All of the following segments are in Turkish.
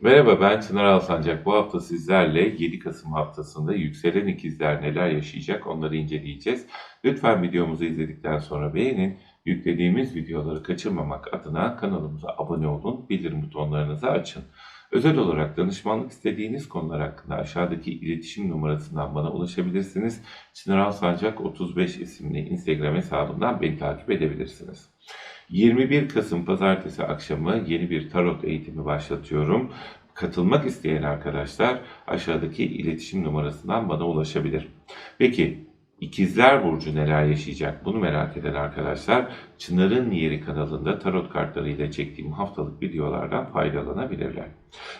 Merhaba ben Çınar Alsancak. Bu hafta sizlerle 7 Kasım haftasında yükselen ikizler neler yaşayacak onları inceleyeceğiz. Lütfen videomuzu izledikten sonra beğenin. Yüklediğimiz videoları kaçırmamak adına kanalımıza abone olun, bildirim butonlarınızı açın. Özel olarak danışmanlık istediğiniz konular hakkında aşağıdaki iletişim numarasından bana ulaşabilirsiniz. Çınar Alsancak 35 isimli Instagram hesabından beni takip edebilirsiniz. 21 Kasım Pazartesi akşamı yeni bir tarot eğitimi başlatıyorum. Katılmak isteyen arkadaşlar aşağıdaki iletişim numarasından bana ulaşabilir. Peki İkizler Burcu neler yaşayacak bunu merak eden arkadaşlar Çınar'ın Yeri kanalında tarot kartlarıyla çektiğim haftalık videolardan faydalanabilirler.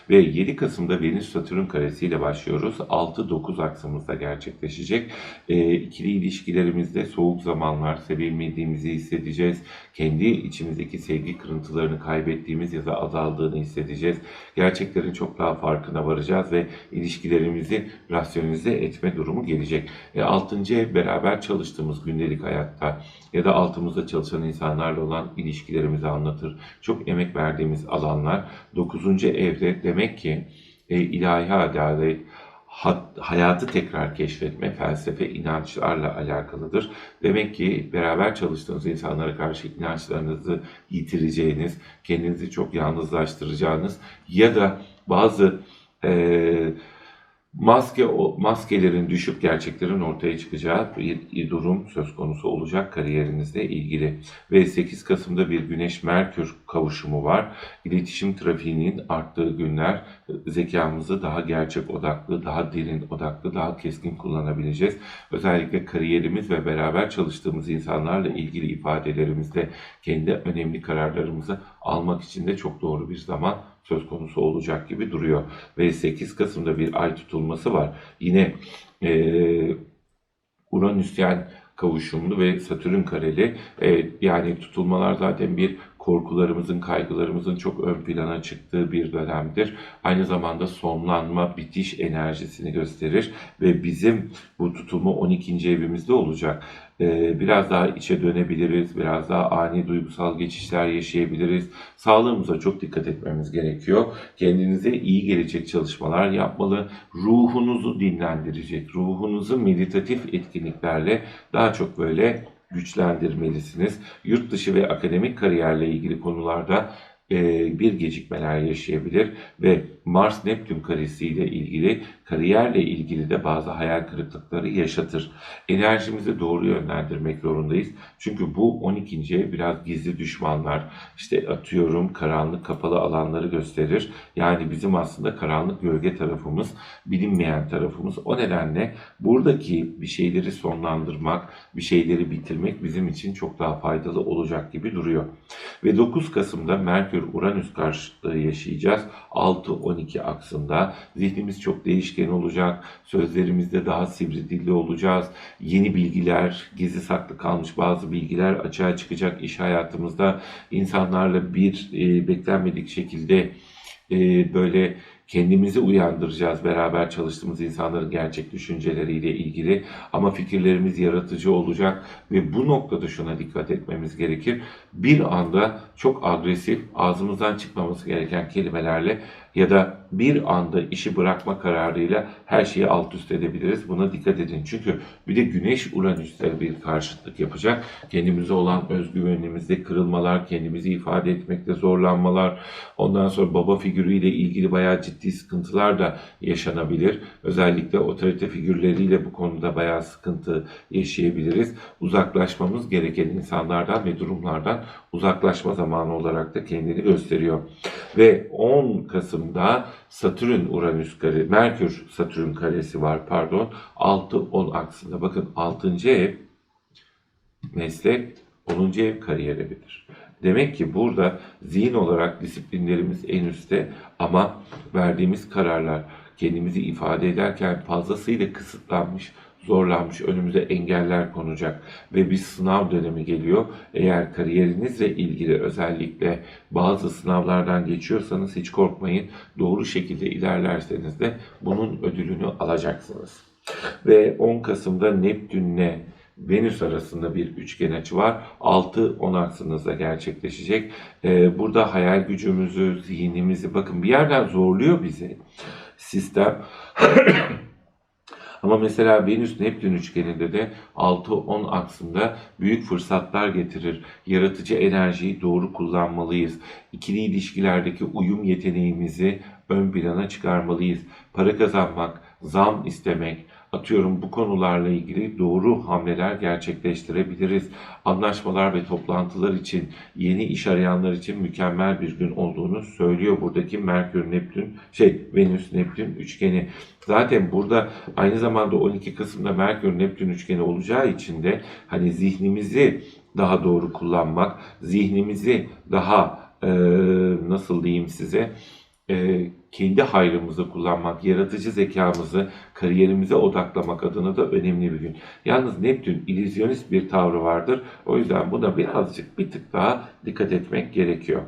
Ve 7 Kasım'da Venüs Satürn karesiyle başlıyoruz. 6-9 aksımızda gerçekleşecek. E, ikili ilişkilerimizde soğuk zamanlar, sevilmediğimizi hissedeceğiz. Kendi içimizdeki sevgi kırıntılarını kaybettiğimiz ya da azaldığını hissedeceğiz. Gerçeklerin çok daha farkına varacağız ve ilişkilerimizi rasyonize etme durumu gelecek. E, 6. ev beraber çalıştığımız gündelik hayatta ya da altımızda çalışan insanlarla olan ilişkilerimizi anlatır. Çok emek verdiğimiz alanlar. 9. evde demek ki e, ilahi adalet, hayatı tekrar keşfetme, felsefe, inançlarla alakalıdır. Demek ki beraber çalıştığınız insanlara karşı inançlarınızı yitireceğiniz, kendinizi çok yalnızlaştıracağınız ya da bazı e, maske maskelerin düşüp gerçeklerin ortaya çıkacağı bir durum söz konusu olacak kariyerinizle ilgili. Ve 8 Kasım'da bir Güneş-Merkür kavuşumu var. İletişim trafiğinin arttığı günler zekamızı daha gerçek odaklı, daha derin odaklı, daha keskin kullanabileceğiz. Özellikle kariyerimiz ve beraber çalıştığımız insanlarla ilgili ifadelerimizde kendi önemli kararlarımızı almak için de çok doğru bir zaman söz konusu olacak gibi duruyor. Ve 8 Kasım'da bir ay tutulması var. Yine e, Uranüsyen kavuşumlu ve Satürn kareli. E, yani tutulmalar zaten bir korkularımızın, kaygılarımızın çok ön plana çıktığı bir dönemdir. Aynı zamanda sonlanma, bitiş enerjisini gösterir ve bizim bu tutulma 12. evimizde olacak. Ee, biraz daha içe dönebiliriz, biraz daha ani duygusal geçişler yaşayabiliriz. Sağlığımıza çok dikkat etmemiz gerekiyor. Kendinize iyi gelecek çalışmalar yapmalı. Ruhunuzu dinlendirecek, ruhunuzu meditatif etkinliklerle daha çok böyle güçlendirmelisiniz. Yurt dışı ve akademik kariyerle ilgili konularda bir gecikmeler yaşayabilir ve Mars Neptün karesi ilgili kariyerle ilgili de bazı hayal kırıklıkları yaşatır. Enerjimizi doğru yönlendirmek zorundayız. Çünkü bu 12. ev biraz gizli düşmanlar, işte atıyorum karanlık kapalı alanları gösterir. Yani bizim aslında karanlık gölge tarafımız, bilinmeyen tarafımız. O nedenle buradaki bir şeyleri sonlandırmak, bir şeyleri bitirmek bizim için çok daha faydalı olacak gibi duruyor. Ve 9 Kasım'da Merkür-Uranüs karşıtlığı yaşayacağız. 6-12 aksında. Zihnimiz çok değişken olacak. Sözlerimizde daha sivri dilli olacağız. Yeni bilgiler, gizli saklı kalmış bazı bilgiler açığa çıkacak iş hayatımızda. insanlarla bir e, beklenmedik şekilde e, böyle kendimizi uyandıracağız beraber çalıştığımız insanların gerçek düşünceleriyle ilgili ama fikirlerimiz yaratıcı olacak ve bu noktada şuna dikkat etmemiz gerekir. Bir anda çok agresif, ağzımızdan çıkmaması gereken kelimelerle ya da bir anda işi bırakma kararıyla her şeyi alt üst edebiliriz. Buna dikkat edin. Çünkü bir de Güneş Uranüs'te bir karşıtlık yapacak. Kendimize olan özgüvenimizde kırılmalar, kendimizi ifade etmekte zorlanmalar, ondan sonra baba figürüyle ilgili bayağı ciddi sıkıntılar da yaşanabilir. Özellikle otorite figürleriyle bu konuda bayağı sıkıntı yaşayabiliriz. Uzaklaşmamız gereken insanlardan ve durumlardan uzaklaşma zamanı olarak da kendini gösteriyor. Ve 10 Kasım'da Satürn Uranüs kare, Merkür Satürn karesi var pardon. 6-10 aksında. Bakın 6. ev meslek, 10. ev kariyer evidir. Demek ki burada zihin olarak disiplinlerimiz en üstte ama verdiğimiz kararlar kendimizi ifade ederken fazlasıyla kısıtlanmış, zorlanmış, önümüze engeller konacak ve bir sınav dönemi geliyor. Eğer kariyerinizle ilgili özellikle bazı sınavlardan geçiyorsanız hiç korkmayın. Doğru şekilde ilerlerseniz de bunun ödülünü alacaksınız. Ve 10 Kasım'da Neptün'le Venüs arasında bir üçgen açı var. 6-10 aksınızda gerçekleşecek. Ee, burada hayal gücümüzü, zihnimizi bakın bir yerden zorluyor bizi sistem. Ama mesela Venüs Neptün üçgeninde de 6-10 aksında büyük fırsatlar getirir. Yaratıcı enerjiyi doğru kullanmalıyız. İkili ilişkilerdeki uyum yeteneğimizi ön plana çıkarmalıyız. Para kazanmak, zam istemek, atıyorum bu konularla ilgili doğru hamleler gerçekleştirebiliriz. Anlaşmalar ve toplantılar için, yeni iş arayanlar için mükemmel bir gün olduğunu söylüyor buradaki Merkür Neptün, şey Venüs Neptün üçgeni. Zaten burada aynı zamanda 12 Kasım'da Merkür Neptün üçgeni olacağı için de hani zihnimizi daha doğru kullanmak, zihnimizi daha e, nasıl diyeyim size e, kendi hayrımızı kullanmak, yaratıcı zekamızı kariyerimize odaklamak adına da önemli bir gün. Yalnız Neptün illüzyonist bir tavrı vardır. O yüzden buna birazcık bir tık daha dikkat etmek gerekiyor.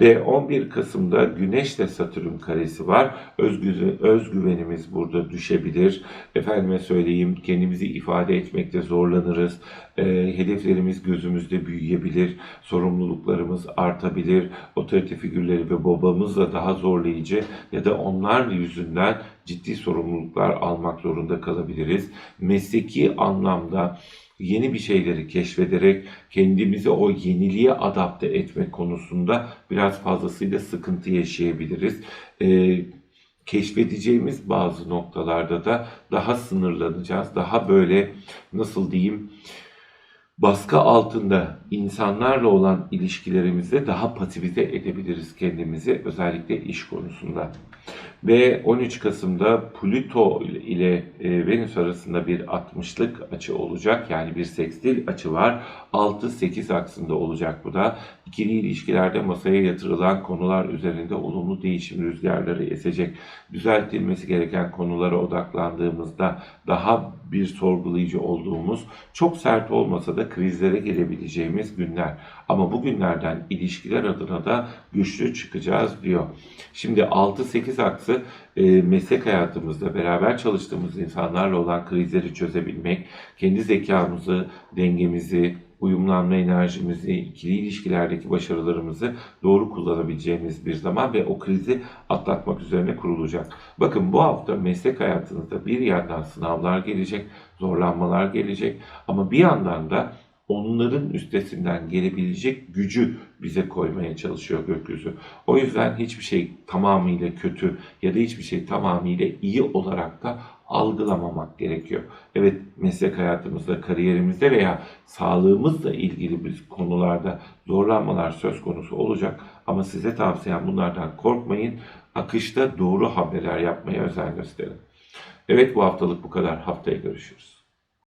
Ve 11 Kasım'da Güneş ile Satürn karesi var. Özgü, özgüvenimiz burada düşebilir. Efendime söyleyeyim kendimizi ifade etmekte zorlanırız. E, hedeflerimiz gözümüzde büyüyebilir. Sorumluluklarımız artabilir. Otorite figürleri ve babamızla daha zorlayıcı ya da onlar yüzünden ciddi sorumluluklar almak zorunda kalabiliriz. Mesleki anlamda yeni bir şeyleri keşfederek kendimizi o yeniliğe adapte etme konusunda biraz fazlasıyla sıkıntı yaşayabiliriz. Ee, keşfedeceğimiz bazı noktalarda da daha sınırlanacağız. Daha böyle nasıl diyeyim baskı altında insanlarla olan ilişkilerimizde daha pasifize edebiliriz kendimizi özellikle iş konusunda. Ve 13 Kasım'da Plüto ile e, Venüs arasında bir 60'lık açı olacak. Yani bir sekstil açı var. 6-8 aksında olacak bu da. İkili ilişkilerde masaya yatırılan konular üzerinde olumlu değişim rüzgarları esecek. Düzeltilmesi gereken konulara odaklandığımızda daha bir sorgulayıcı olduğumuz, çok sert olmasa da krizlere girebileceğimiz günler. Ama bu günlerden ilişkiler adına da güçlü çıkacağız diyor. Şimdi 6-8 aksı e, meslek hayatımızda beraber çalıştığımız insanlarla olan krizleri çözebilmek, kendi zekamızı, dengemizi, uyumlanma enerjimizi, ikili ilişkilerdeki başarılarımızı doğru kullanabileceğimiz bir zaman ve o krizi atlatmak üzerine kurulacak. Bakın bu hafta meslek hayatınızda bir yandan sınavlar gelecek, zorlanmalar gelecek ama bir yandan da onların üstesinden gelebilecek gücü bize koymaya çalışıyor gökyüzü. O yüzden hiçbir şey tamamıyla kötü ya da hiçbir şey tamamıyla iyi olarak da algılamamak gerekiyor. Evet meslek hayatımızda, kariyerimizde veya sağlığımızla ilgili bir konularda zorlanmalar söz konusu olacak. Ama size tavsiyem bunlardan korkmayın. Akışta doğru hamleler yapmaya özen gösterin. Evet bu haftalık bu kadar. Haftaya görüşürüz.